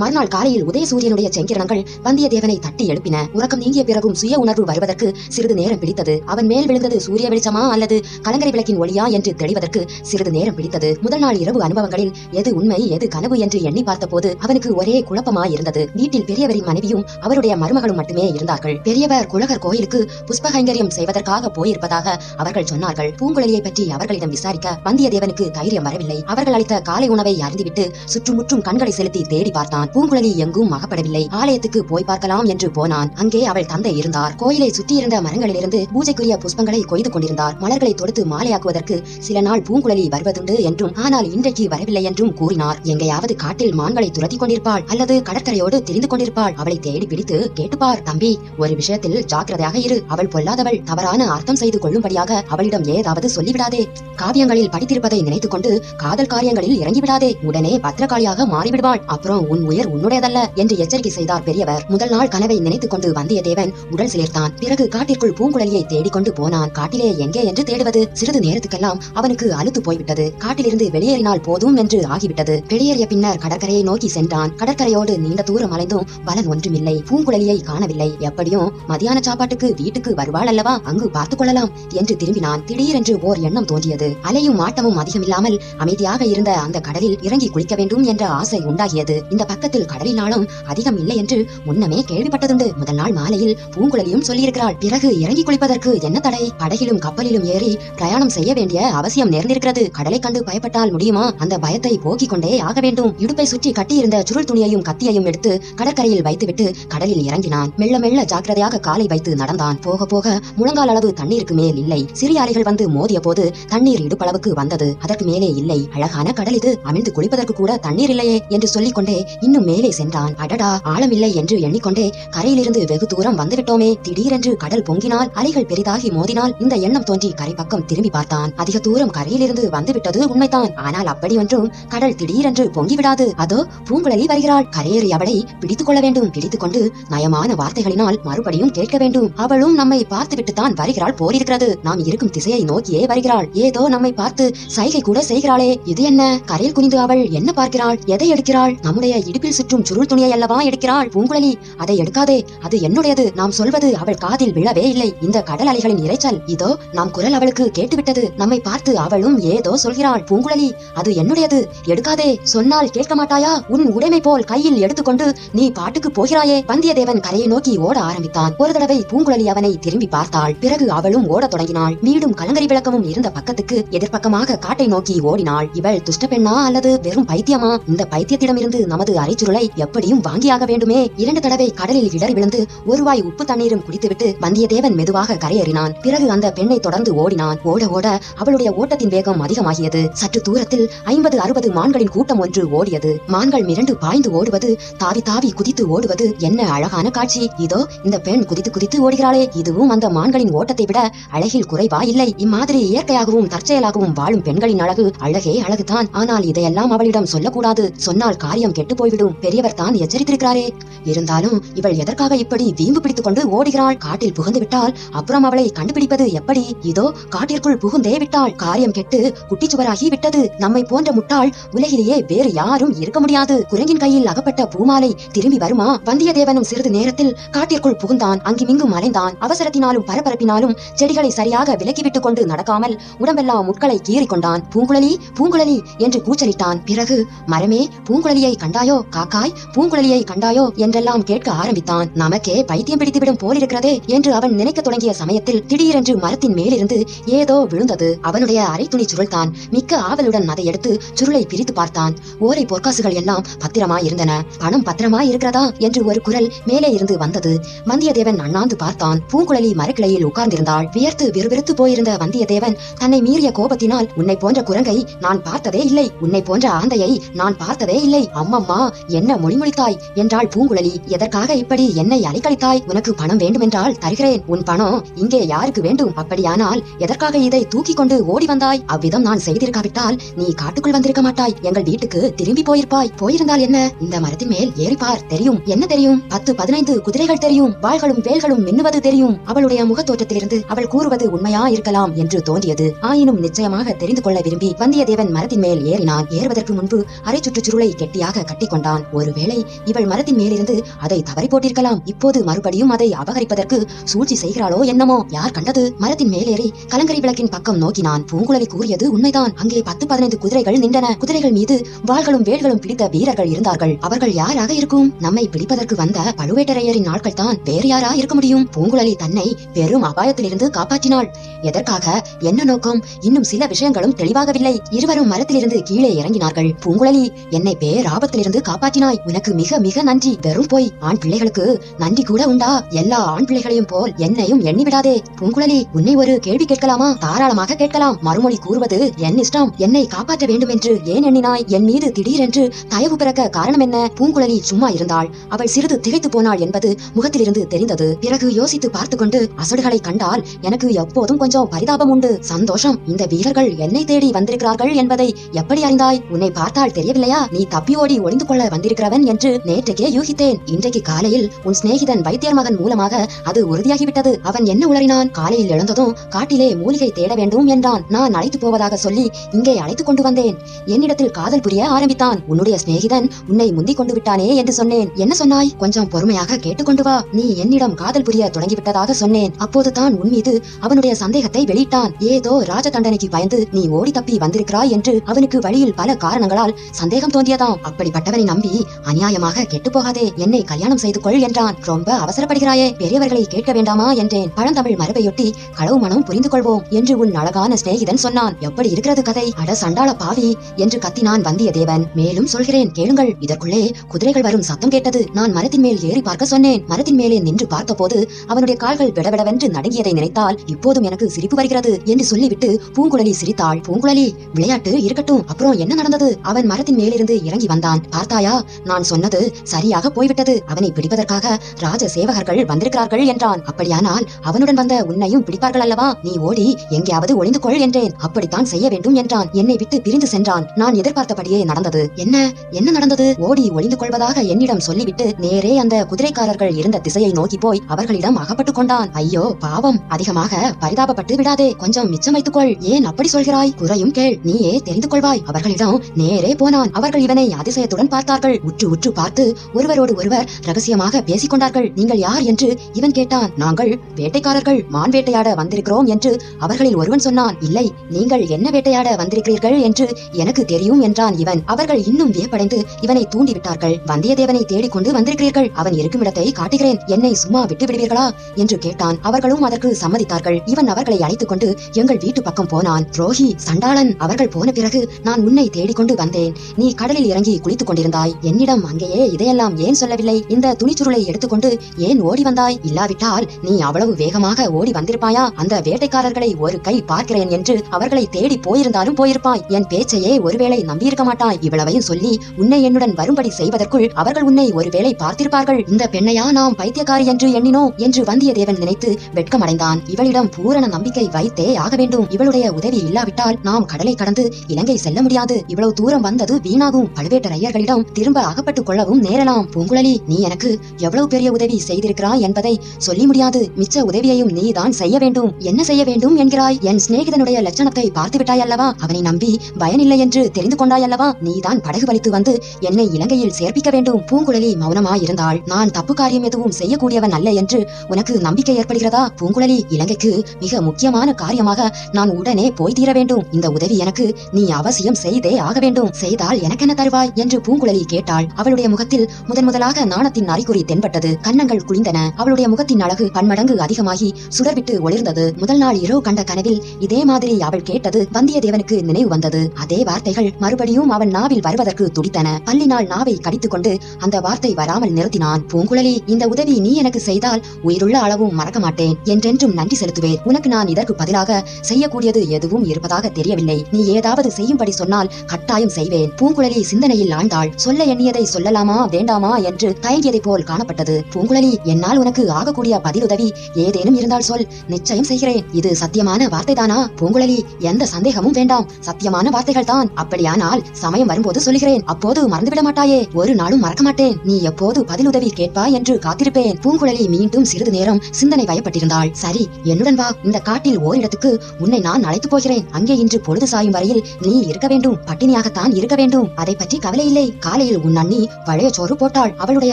மறுநாள் காலையில் உதயசூரியனுடைய செங்கிரணங்கள் வந்தியத்தேவனை தட்டி எழுப்பின. உறக்கம் நீங்கிய பிறகும் சுய உணர்வு வருவதற்கு சிறிது நேரம் பிடித்தது. அவன் மேல் விழுந்தது சூரிய வெளிச்சமா அல்லது கலங்கரை விளக்கின் ஒளியா என்று தெளிவதற்கு சிறிது நேரம் பிடித்தது. முதல் நாள் இரவு அனுபவங்களில் எது உண்மை எது கனவு என்று எண்ணி பார்த்தபோது அவனுக்கு ஒரே குழப்பமாய் இருந்தது வீட்டில் பெரியவரின் மனைவியும் அவருடைய மருமகளும் மட்டுமே இருந்தார்கள். பெரியவர் குழகர் கோயிலுக்கு புஷ்பகைங்கரியம் செய்வதற்காக போயிருப்பதாக அவர்கள் சொன்னார்கள். பூங்குழலியை பற்றி அவர்களிடம் விசாரிக்க வந்தியத்தேவனுக்கு தைரியம் வரவில்லை. அவர்கள் அளித்த காலை உணவை அறிந்துவிட்டு சுற்றுமுற்றும் கண்களை செலுத்தி தேடி பார்த்தான். பூங்குழலி எங்கும் அகப்படவில்லை. ஆலயத்துக்கு போய் பார்க்கலாம் என்று போனான். அங்கே அவள் தந்தை இருந்தார். கோயிலை சுற்றியிருந்த மரங்களிலிருந்து பூஜைக்குரிய புஷ்பங்களை கொய்து கொண்டிருந்தார். மலர்களை தொடுத்து மாலையாக்குவதற்கு சில நாள் பூங்குழலி வருவதுண்டு என்றும் ஆனால் இன்றைக்கு வரவில்லை என்றும் கூறினார். எங்கேயாவது காட்டில் மான்களை துரத்தி கொண்டிருப்பாள் அல்லது கடற்கரையோடு தெரிந்து கொண்டிருப்பாள். அவளை தேடி பிடித்து கேட்டுப்பார் தம்பி ஒரு விஷயத்தில் ஜாக்கிரதையாக இரு. அவள் பொல்லாதவள். தவறான அர்த்தம் செய்து கொள்ளும்படியாக அவளிடம் ஏதாவது சொல்லிவிடாதே. காவியங்களில் படித்திருப்பதை நினைத்துக் கொண்டு காதல் காரியங்களில் இறங்கிவிடாதே. உடனே பத்திரகாளியாக மாறிவிடுவாள். அப்புறம் உன் உன் உயர் உன்னுடையதல்ல என்று எச்சரிக்கை செய்தார் பெரியவர். முதல் நாள் கனவை நினைத்துக் கொண்டு வந்தியத்தேவன் உடல் சிலிர்த்தான். பிறகு காட்டிற்குள் பூங்குழலியை தேடிக்கொண்டு போனான். காட்டிலே எங்கே என்று தேடுவது சிறிது நேரத்துக்கெல்லாம் அவனுக்கு அழுத்து போய்விட்டது. காட்டிலிருந்து வெளியேறினால் போதும் என்று ஆகிவிட்டது. வெளியேறிய பின்னர் கடற்கரையை நோக்கி சென்றான். கடற்கரையோடு நீண்ட தூரம் அலைந்தும் பலன் ஒன்றுமில்லை. பூங்குழலியை காணவில்லை. எப்படியும் மதியான சாப்பாட்டுக்கு வீட்டுக்கு வருவாள் அல்லவா? அங்கு பார்த்துக் கொள்ளலாம் என்று திரும்பினான். திடீரென்று ஓர் எண்ணம் தோன்றியது. அலையும் ஆட்டமும் அதிகமில்லாமல் அமைதியாக இருந்த அந்த கடலில் இறங்கி குளிக்க வேண்டும் என்ற ஆசை உண்டாகியது. இந்த பக்கத்தில் கடலினாலும் அதிகம் இல்லை என்று முன்னமே கேள்விப்பட்டதுண்டு. முதல் நாள் மாலையில் பூங்குழலியும் சொல்லியிருக்கிறாள். பிறகு இறங்கி குளிப்பதற்கு என்ன தடை? படகிலும் கப்பலிலும் ஏறி பிரயாணம் செய்ய வேண்டிய அவசியம் நேர்ந்திருக்கிறது. கடலை கண்டு பயப்பட்டால் முடியுமா? அந்த பயத்தை போக்கிக் கொண்டே ஆக வேண்டும். இடுப்பை சுற்றி கட்டியிருந்த சுருள் துணியையும் கத்தியையும் எடுத்து கடற்கரையில் வைத்துவிட்டு கடலில் இறங்கினான். மெல்ல மெல்ல ஜாக்கிரதையாக காலை வைத்து நடந்தான். போக போக முழங்கால் அளவு தண்ணீருக்கு மேல் இல்லை. சிறிய அலைகள் வந்து மோதிய போது தண்ணீர் இடுப்பளவுக்கு வந்தது. அதற்கு மேலே இல்லை. அழகான கடல் இது. அமிழ்ந்து குளிப்பதற்கு கூட தண்ணீர் இல்லையே என்று சொல்லிக்கொண்டே இன்னும் மேலே சென்றான். அடடா ஆழமில்லை என்று எண்ணிக்கொண்டே கரையிலிருந்து வெகு தூரம் வந்துவிட்டோமே. திடீரென்று கடல் பொங்கினால் அலைகள் பெரிதாகி மோதினால் இந்த எண்ணம் தோன்றி கரை பக்கம் திரும்பி பார்த்தான். அதிக தூரம் கரையிலிருந்து வந்துவிட்டது உண்மைதான். ஆனால் அப்படி ஒன்றும் கடல் திடீரென்று பொங்கிவிடாது. அதோ பூங்குழலி வருகிறாள். கரையேறி அவளை பிடித்துக் கொள்ள வேண்டும். பிடித்துக் கொண்டு நயமான வார்த்தைகளினால் மறுபடியும் கேட்க வேண்டும். அவளும் நம்மை பார்த்துவிட்டு தான் வருகிறாள் போரிருக்கிறது நாம் இருக்கும் திசையை நோக்கியே வருகிறாள். ஏதோ நம்மை பார்த்து சைகை கூட செய்கிறாளே. இது என்ன? கரையில் குனிந்து அவள் என்ன பார்க்கிறாள்? எதை எடுக்கிறாள்? நம்முடைய இடுப்பில் சுற்றும் சுருள் துணியை அல்லவா எடுக்கிறாள்? பூங்குழலி அதை எடுக்காதே. அது என்னுடையது. நாம் சொல்வது அவள் காதில் விழவே இல்லை. இந்த கடல் அலைகளின் இரைச்சல். இதோ நாம் குரல் அவளுக்கு கேட்டுவிட்டது. நம்மை பார்த்து அவளும் ஏதோ சொல்கிறாள். பூங்குழலி அது என்னுடையது? எடுக்காதே. சொன்னால் கேட்க மாட்டாயா? உன் உடைமை போல் கையில் எடுத்துக்கொண்டு நீ பாட்டுக்கு போகிறாயே. வந்தியத்தேவன் கரையை நோக்கி ஓட ஆரம்பித்தான். ஒரு தடவை பூங்குழலி அவனை திரும்பி பார்த்தாள். பிறகு அவளும் ஓடத் தொடங்கினாள். மீண்டும் கலங்கரி விளக்கமும் இருந்த பக்கத்துக்கு எதிர்ப்பக்கமாக காட்டை நோக்கி ஓடினாள். இவள் துஷ்ட பெண்ணா அல்லது வெறும் பைத்தியமா? இந்த பைத்தியத்திடமிருந்து நமது அரைச்சுருளை எப்படியும் வாங்கியாக வேண்டுமே. இரண்டு தடவை கடலில் இடறி விழுந்து ஒருவாய் உப்பு தண்ணீரும் குடித்துவிட்டு வந்தியத்தேவன் மெதுவாக கரையேறினான். பிறகு அந்த பெண்ணை தொடர்ந்து ஓடினான். ஓட ஓட அவளுடைய ஓட்டத்தின் வேகம் அதிகமாகியது. சற்று தூரத்தில் ஐம்பது அறுபது மான்களின் கூட்டம் ஒன்று ஓடியது. மான்கள் மிரண்டு பாய்ந்து ஓடுவது தாவி தாவி குதித்து ஓடுவது என்ன அழகான காட்சி. இதோ இந்த பெண் குதித்து குதித்து ஓடுகிறாளே. இதுவும் அந்த மான்களின் ஓட்டத்தை விட அழகில் குறைவா இல்லை. இம்மாதிரி இயற்கையாகவும் தற்செயலாகவும் வாழும் பெண்களின் அழகு அழகே அழகுதான். ஆனால் இதையெல்லாம் அவளிடம் சொல்லக்கூடாது. சொன்னால் காரியம் கெட்டு போய்விடும். பெரியவர் தான் எச்சரித்திருக்கிறாரே. இருந்தாலும் இவள் எதற்காக இப்படி வீம்பு பிடித்துக் கொண்டு ஓடுகிறாள்? காட்டில் புகுந்து விட்டால் அப்புறம் அவளை கண்டுபிடிப்பது எப்படி? இதோ காட்டிற்குள் புகுந்தே விட்டாள். காரியம் கெட்டு குட்டிச்சுவராகி விட்டது. நம்மை போன்ற முட்டாள் உலகிலேயே வேறு யாரும் இருக்க முடியாது. குரங்கின் கையில் அகப்பட்ட பூமாலை திரும்பி வருமா? வந்தியத்தேவனும் சிறிது நேரத்தில் காட்டிற்குள் புகுந்தான். அங்குமிங்கும் அலைந்தான். அவசரத்தினாலும் பரபரப்பினாலும் செடிகளை சரியாக விலக்கிவிட்டுக் கொண்டு நடக்காமல் உடம்பெல்லாம் முட்களை கீறிக்கொண்டான் பூங்குழலி பூங்குழலி என்று கூச்சலிட்டான். பிறகு மரமே பூங்குழலியை கண்டாயோ? காக்காய் பூங்குழலியை கண்டாயோ என்றெல்லாம் கேட்க ஆரம்பித்தான். நமக்கே பைத்தியம் பிடித்துவிடும் போலிருக்கிறதே என்று அவன் நினைக்க தொடங்கிய சமயத்தில் திடீரென்று மரத்தின் மேலிருந்து ஏதோ விழுந்தது. அவனுடைய அரை துணி சுருள்தான். மிக்க ஆவலுடன் அதை எடுத்து சுருளை பிரித்து பார்த்தான். ஓலை பொற்காசுகள் எல்லாம் பத்திரமாய் இருந்தன பணம் பத்திரமாய் இருக்கிறதா என்று ஒரு குரல் மேலே இருந்து வந்தது. வந்தியத்தேவன் அண்ணாந்து பார்த்தான். பூங்குழலி மரக்கிளையில் உட்கார்ந்திருந்தாள். வியர்த்து விறுவிறுத்து போயிருந்த வந்தியத்தேவன் தன்னை மீறிய கோபத்தினால் உன்னை போன்ற குரங்கை நான் பார்த்ததே இல்லை. உன்னை போன்ற ஆந்தையை நான் பார்த்ததே இல்லை. அம்மம்மா என்ன மொழிமொழித்தாய் என்றாள் பூங்குழலி. எதற்காக இப்படி என்னை அலைக்கழித்தாய்? உனக்கு பணம் வேண்டுமென்றால் தருகிறேன். உன் பணம் இங்கே யாருக்கு வேண்டும்? அப்படியானால் எதற்காக இதை தூக்கி கொண்டு ஓடி வந்தாய்? அவ்விதம் நான் செய்திருக்காவிட்டால் நீ காட்டுக்குள் வந்திருக்க மாட்டாய். எங்கள் வீட்டுக்கு திரும்பி போயிருப்பாய். போயிருந்தால் என்ன? இந்த மரத்தின் மேல் ஏறிப்பார். தெரியும். என்ன தெரியும்? பத்து பதினைந்து குதிரைகள் தெரியும். வாள்களும் வேல்களும் மின்னுவது தெரியும். அவளுடைய முகத்தோற்றத்திலிருந்து அவள் கூறுவது உண்மையா இருக்கலாம் என்று தோன்றியது. ஆயினும் நிச்சயமாக தெரிந்து கொள்ள விரும்பி வந்தியத்தேவன் மரத்தின் மேல் ஏறினான். ஏறுவதற்கு முன்பு அரை சுற்றுச்சுருளை கெட்டியாக கட்டி கொண்டான். ஒருவேளை இவள் மரத்தின் மேலிருந்து அதை தவறி போட்டிருக்கலாம். இப்போது மறுபடியும் அதை அபகரிப்பதற்கு சூழ்ச்சி செய்கிறாளோ என்னமோ? யார் கண்டது? மரத்தின் மேலேறி கலங்கரை விளக்கின் பக்கம் நோக்கினான். பூங்குழலி கூறியது உண்மைதான். அங்கே பத்து பதினைந்து குதிரைகள் நின்றன. குதிரைகள் மீது வாள்களும் வேல்களும் பிடித்த வீரர்கள் இருந்தார்கள். அவர்கள் யாராக இருக்கும்? நம்மை பிடிப்பதற்கு வந்த பழுவேட்டரையரின் நாட்கள் தான் வேறு யாரா இருக்க முடியும்? பூங்குழலி தன்னை பெரும் அபாயத்திலிருந்து காப்பாற்றினாள். எதற்காக? என்ன நோக்கம்? இன்னும் சில விஷயங்களும் தெளிவாகவில்லை. இருவரும் மரத்திலிருந்து கீழே இறங்கினார்கள். பூங்குழலி என்னை பேராபத்திலிருந்து காப்பாற்றினாய். உனக்கு மிக மிக நன்றி. வெறும் போய். ஆண் பிள்ளைகளுக்கு நன்றி கூட உண்டா? எல்லா ஆண் பிள்ளைகளையும் போல் என்னையும் எண்ணி விடாதே பூங்குழலி உன்னை ஒரு கேள்வி கேட்கலாமா? தாராளமாக கேட்கலாம். மறுமொழி கூறுவது என் இஷ்டம். என்னை காப்பாற்ற வேண்டும் என்று ஏன் எண்ணினாய்? என் மீது திடீரென்று தயவு பிறக்க காரணம் என்ன? பூங்குழலி சும்மா இருந்தாள். அவள் சிறிது திகைத்து போனாள் என்பது முகத்திலிருந்து தெரிந்தது. பிறகு யோசித்து பார்த்து கொண்டு அசடுகளை கண்டால் எனக்கு எப்போதும் கொஞ்சம் பரிதாபம் உண்டு. சந்தோஷம். இந்த வீரர்கள் என்னை தேடி வந்திருக்கிறார்கள் என்பதை எப்படி அறிந்தாய்? உன்னை பார்த்தால் தெரியவில்லையா? நீ தப்பி ஓடி ஒளிந்து கொள்ள வந்திருக்கிறவன் என்று நேற்றைக்கே யூகித்தேன். இன்றைக்கு காலையில் உன் சிநேகிதன் வைத்தியர் மகன் மூலமாக அது உறுதியாகிவிட்டது. அவன் என்ன உளறினான்? காலையில் எழுந்ததும் காட்டிலே மூலிகை தேட வேண்டும் என்றான். நான் அழைத்து போவதாக சொல்லி இங்கே அழைத்துக் கொண்டு வந்தேன். என்னிடத்தில் காதல் புரிய ஆரம்பித்தான். உன்னுடைய சிநேகிதன் உன்னை முந்திக் கொண்டு விட்டானே என்று சொன்னேன். என்ன சொன்னாய்? கொஞ்சம் பொறுமையாக கேட்டுக்கொண்டு வா. நீ என்னிடம் காதல் புரிய தொடங்கிவிட்டதாக சொன்னேன். அப்போதுதான் உன் மீது அவனுடைய சந்தேகத்தை வெளியிட்டான். ஏதோ ராஜ தண்டனைக்கு பயந்து நீ ஓடி தப்பி வந்திருக்கிறாய் என்று அவனுக்கு வழியில் பல காரணங்களால் சந்தேகம் தோன்றியதாம். அப்படிப்பட்டவனை பெரியவர்களை நம்பி அநியாயமாக கெட்டு போகாதே என்னை கல்யாணம் செய்து கொள் என்றான். ரொம்ப அவசரப்படுகிறாயே. பெரியவர்களை கேட்க வேண்டாமா என்றேன். பழந்தமிழ் மரபையொட்டி களவு மனம் புரிந்து கொள்வோம் என்று உன் அழகான சிநேகிதன் சொன்னான். எப்படி இருக்கிறது கதை? அட சண்டாள பாவி என்று கத்தினான் வந்தியத்தேவன். மேலும் சொல்கிறேன் கேளுங்கள். இதற்குள்ளே குதிரைகள் வரும் சத்தம் கேட்டது. நான் மரத்தின் மேல் ஏறி பார்க்க சொன்னேன். மரத்தின் மேலே நின்று பார்த்தபோது அவனுடைய கால்கள் விடவிடவென்று நடுங்கியதை நினைத்தால் இப்போதும் எனக்கு சிரிப்பு வருகிறது என்று சொல்லிவிட்டு பூங்குழலி சிரித்தாள். பூங்குழலி விளையாட்டு இருக்கட்டும். அப்புறம் என்ன நடந்தது? அவன் மரத்தின் மேலிருந்து இறங்கி வந்தான். பார்த்த பார்த்தாயா நான் சொன்னது சரியாக போய்விட்டது. அவனை பிடிப்பதற்காக ராஜ சேவகர்கள் வந்திருக்கிறார்கள் என்றான். அப்படியானால் அவனுடன் வந்த உன்னையும் பிடிப்பார்கள் அல்லவா? நீ ஓடி எங்கேயாவது ஒளிந்து கொள் என்றேன். அப்படித்தான் செய்ய வேண்டும் என்றான். என்னை விட்டு பிரிந்து சென்றான். நான் எதிர்பார்த்தபடியே நடந்தது. என்ன? என்ன நடந்தது? ஓடி ஒளிந்து கொள்வதாக என்னிடம் சொல்லிவிட்டு நேரே அந்த குதிரைக்காரர்கள் இருந்த திசையை நோக்கி போய் அவர்களிடம் அகப்பட்டுக் கொண்டான். ஐயோ பாவம். அதிகமாக பரிதாபப்பட்டு விடாதே. கொஞ்சம் மிச்சம் வைத்துக்கொள். ஏன் அப்படி சொல்கிறாய்? குறையும் கேள். நீயே தெரிந்து கொள்வாய். அவர்களிடம் நேரே போனான். அவர்கள் இவனை அதிசயத்துடன் பார்த்தார்கள். உற்று உற்று பார்த்து ஒருவரோடு ஒருவர் ரகசியமாக பேசிக் கொண்டார்கள் நீங்கள் யார்? என்று இவன் கேட்டான். நாங்கள் வேட்டைக்காரர்கள். மான் வேட்டையாட வந்திருக்கிறோம் என்று அவர்களில் ஒருவன் சொன்னான். இல்லை நீங்கள் என்ன வேட்டையாட வந்திருக்கிறீர்கள்? என்று எனக்கு தெரியும் என்றான் இவன். அவர்கள் இன்னும் வியப்படைந்து இவனை தூண்டி விட்டார்கள் வந்தியத்தேவனை தேடிக்கொண்டு வந்திருக்கிறீர்கள். அவன் இருக்கும் இடத்தை காட்டுகிறேன். என்னை சும்மா விட்டு விடுவீர்களா? என்று கேட்டான். அவர்களும் அதற்கு சம்மதித்தார்கள். இவன் அவர்களை அழைத்துக் கொண்டு எங்கள் வீட்டு பக்கம் போனான். துரோகி சண்டாளன். அவர்கள் போன பிறகு நான் உன்னை தேடிக்கொண்டு வந்தேன். நீ கடலில் இறங்கி குளித்துக் கொண்டிருந்தாய். என்னிடம் அங்கேயே இதையெல்லாம் ஏன் சொல்லவில்லை? இந்த துணிச்சுருளை எடுத்துக்கொண்டு ஏன் ஓடி வந்தாய்? இல்லாவிட்டால் நீ அவ்வளவு வேகமாக ஓடி வந்திருப்பாயா? அந்த வேட்டைக்காரர்களை ஒரு கை பார்க்கிறேன் என்று அவர்களை தேடி போயிருந்தாலும் போயிருப்பாய். என் பேச்சையே ஒருவேளை நம்பியிருக்க மாட்டாய். இவ்வளவையும் சொல்லி உன்னை என்னுடன் வரும்படி செய்வதற்குள் அவர்கள் உன்னை ஒருவேளை பார்த்திருப்பார்கள். இந்த பெண்ணையா நாம் பைத்தியக்காரி என்று எண்ணினோம் என்று வந்தியத்தேவன் நினைத்து வெட்கமடைந்தான். இவளிடம் பூரண நம்பிக்கை வைத்தே ஆக வேண்டும். இவளுடைய உதவி இல்லாவிட்டால் நாம் கடலை கடந்து இலங்கை செல்ல முடியாது. இவ்வளவு தூரம் வந்தது வீணாகும். பழுவேட்டரையர்களிடம் திரும்ப அகப்பட்டுக் கொள்ளவும் நேரலாம் பூங்குழலி. நீ எனக்கு எவ்வளவு பெரிய உதவி செய்திருக்கிறாய் என்பதை சொல்லி முடியாது. மிச்ச உதவியையும் நீதான் செய்ய வேண்டும். என்ன செய்ய வேண்டும் என்கிறாய்? என் சிநேகிதனுடைய லட்சணத்தை பார்த்து விட்டாய் அல்லவா? அவனை நம்பி பயனில்லை என்று தெரிந்து கொண்டாய் அல்லவா? நீதான் படகு வலித்து வந்து என்னை இலங்கையில் சேர்ப்பிக்க வேண்டும். பூங்குழலி மௌனமாய் இருந்தாள் நான் தப்பு காரியம் எதுவும் செய்யக்கூடியவன் அல்ல என்று உனக்கு நம்பிக்கை ஏற்படுகிறதா? பூங்குழலி இலங்கைக்கு மிக முக்கியமான காரியமாக நான் உடனே போய் தீர வேண்டும். இந்த உதவி எனக்கு நீ அவசியம் செய்தே ஆக வேண்டும். செய்தால் எனக்கென்ன தருவாய்? என்று பூங்குழலி கேட்டாள். அவளுடைய முகத்தில் முதன் முதலாக நாணத்தின் அறிகுறி தென்பட்டது. கன்னங்கள் குளிந்தன அவளுடைய முகத்தின் அழகு பன்மடங்கு அதிகமாகி சுடர்விட்டு ஒளிர்ந்தது. முதல் நாள் இரவு கண்ட கனவில் இதே மாதிரி அவள் கேட்டது வந்தியத்தேவனுக்கு நினைவு வந்தது. அதே வார்த்தைகள் மறுபடியும் அவன் நாவில் வருவதற்கு துடித்தன. பல்லினால் நாவை கடித்துக் கொண்டு அந்த வார்த்தை வராமல் நிறுத்தினான். பூங்குழலி இந்த உதவி நீ எனக்கு செய்தால் உயிருள்ள அளவும் மறக்க மாட்டேன். என்றென்றும் நன்றி செலுத்துவேன். உனக்கு நான் இதற்கு பதிலாக செய்யக்கூடியது எதுவும் இருப்பதாக தெரியவில்லை. நீ ஏதாவது செய்யும்படி சொன்னால் கட்டாயம் செய்வேன். பூங்குழலி சிந்தனையில் ஆழ்ந்தாள். சொல்ல எண்ணியதை சொல்லலாமா வேண்டாமா என்று தயங்கியதைப் போல் காணப்பட்டது. பூங்குழலி என்னால் உனக்கு ஆகக்கூடிய பதிலுதவி ஏதேனும் இருந்தால் சொல். நிச்சயம் செய்கிறேன். இது சத்தியமான வார்த்தைதானா? பூங்குழலி எந்த சந்தேகமும் வேண்டாம். சத்தியமான வார்த்தைகள் தான். அப்படியானால் சமயம் வரும்போது சொல்கிறேன் அப்போது மறந்துவிட மாட்டாயே. ஒரு நாளும் மறக்க மாட்டேன். நீ எப்போது பதிலுதவி கேட்பாய் என்று காத்திருப்பேன். பூங்குழலி மீண்டும் சிறிது நேரம் சிந்தனை பயப்பட்டிருந்தாள். சரி என்னுடன் வா. இந்த காட்டில் ஓரிடத்துக்கு உன்னை நான் அழைத்து போகிறேன். அங்கே இன்று பொழுது சாயும் வரையில் நீ இருக்க வேண்டும். பட்டினியாகத்தான் இருக்க வேண்டும். அதை பற்றி கவலை இல்லை. காலையில் உன் அண்ணி பழைய சோறு போட்டாள். அவளுடைய